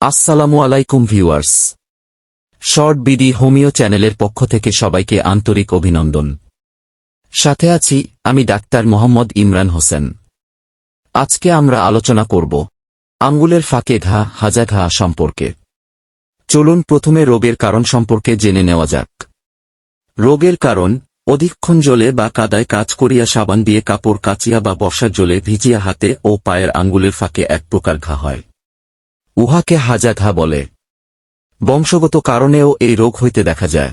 আসসালামু আলাইকুম viewers. Short BD homeo চ্যানেলের পক্ষ থেকে সবাইকে আন্তরিক অভিনন্দন। সাথে আছি আমি ডাক্তার মোহাম্মদ ইমরান হোসেন। আজকে আমরা আলোচনা করব আঙ্গুলের ফাঁকে ঘা, হাজা ঘা সম্পর্কে। চলুন প্রথমে রোগের কারণ সম্পর্কে জেনে নেওয়া যাক। রোগের কারণ, অধিকক্ষণ জলে বা কাদায় কাজ করিয়া সাবান দিয়ে কাপড় কাচিয়া বা বর্ষার জলে ভিজিয়া হাতে ও পায়ের আঙ্গুলের ফাঁকে এক প্রকার ঘা হয়। উহাকে হাজা ঘা বলে। বংশগত কারণেও এই রোগ হইতে দেখা যায়।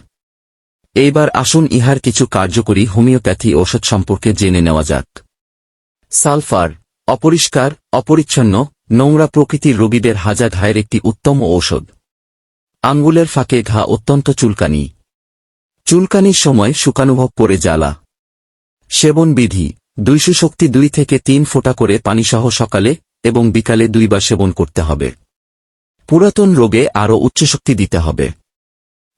এইবার আসুন ইহার কিছু কার্যকরী হোমিওপ্যাথি ঔষধ সম্পর্কে জেনে নেওয়া যাক। সালফার, অপরিষ্কার, অপরিচ্ছন্ন, নোংরা প্রকৃতির রোগীদের হাজা ঘায়ের একটি উত্তম ঔষধ। আঙ্গুলের ফাঁকে ঘা অত্যন্ত চুলকানি। চুলকানির সময় শুকানুভব করে জ্বালা। সেবন বিধি দুইশো শক্তি দুই থেকে তিন ফোঁটা করে পানিসহ সকালে এবং বিকালে দুইবার সেবন করতে হবে। পুরাতন রোগে আরও উচ্চশক্তি দিতে হবে।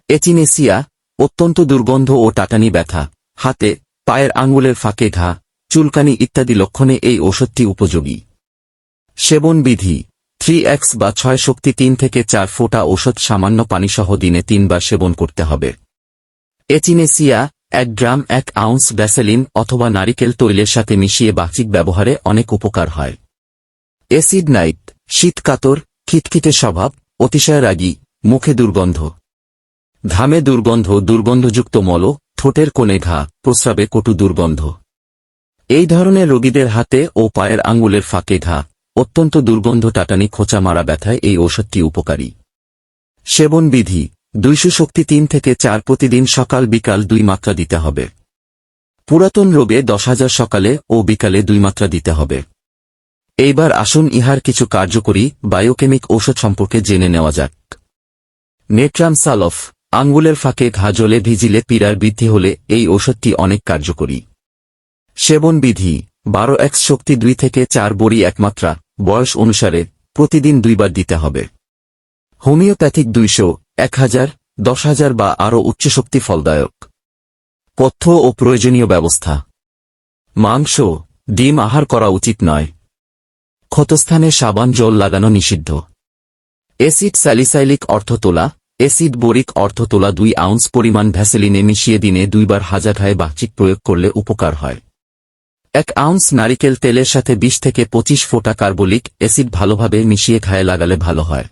এচিনেসিয়া, অত্যন্ত দুর্গন্ধ ও টাটানি ব্যথা, হাতে, পায়ের আঙ্গুলের ফাঁকে ঘা, চুলকানি ইত্যাদি লক্ষণে এই ওষুধটি উপযোগী। সেবন বিধি থ্রি এক্স বা ছয় শক্তি তিন থেকে চার ফোঁটা ওষুধ সামান্য পানিসহ দিনে তিনবার সেবন করতে হবে। এচিনেসিয়া, এক গ্রাম এক আউন্স ব্যাসেলিন অথবা নারিকেল তৈলের সাথে মিশিয়ে বাচিক ব্যবহারে অনেক উপকার হয়। এসিড নাইট, শীতকাতর খিটখিটে স্বভাব, অতিশয় রাগী, মুখে দুর্গন্ধ। ঘামে দুর্গন্ধ, দুর্গন্ধযুক্ত মল, ঠোঁটের কোণে ঘা, প্রস্রাবে কটু দুর্গন্ধ। এই ধরনের রোগীদের হাতে ও পায়ের আঙ্গুলের ফাঁকে ঘা, অত্যন্ত দুর্গন্ধ টাটানি খোঁচা মারা ব্যথায় এই ঔষধটি উপকারী। সেবন বিধি, দুইশো শক্তি তিন থেকে চার প্রতিদিন সকাল বিকাল দুই মাত্রা দিতে হবে। পুরাতন রোগে দশ হাজার সকালে ও বিকালে দুই মাত্রা দিতে হবে। এইবার আসুন ইহার কিছু কার্যকরী বায়োকেমিক ঔষধ সম্পর্কে জেনে নেওয়া যাক। নেট্রাম সালফ আঙ্গুলের ফাঁকে ঘা জলে ভিজিলে পীড়ার বৃদ্ধি হলে এই ঔষধটি অনেক কার্যকরী। সেবন বিধি, বারো এক্স শক্তি দুই থেকে চার বড়ি একমাত্রা, বয়স অনুসারে প্রতিদিন দুইবার দিতে হবে। হোমিওপ্যাথিক দুইশো, এক হাজার, দশ হাজার বা আরও উচ্চশক্তি ফলদায়ক। পথ্য ও প্রয়োজনীয় ব্যবস্থা। মাংস, ডিম আহার করা উচিত নয়। ক্ষতস্থানে সাবান জল লাগানো নিষিদ্ধ। এসিড স্যালিসাইলিক অর্থ তোলা এসিড বোরিক অর্থ তোলা দুই আউন্স পরিমাণ ভ্যাসেলিনে মিশিয়ে দিনে দুইবার হাজার ঘায়ে বাচিক প্রয়োগ করলে উপকার হয়। এক আউন্স নারিকেল তেলের সাথে বিশ থেকে পঁচিশ ফোঁটা কার্বলিক এসিড ভালোভাবে মিশিয়ে ঘায়ে লাগালে ভালো হয়।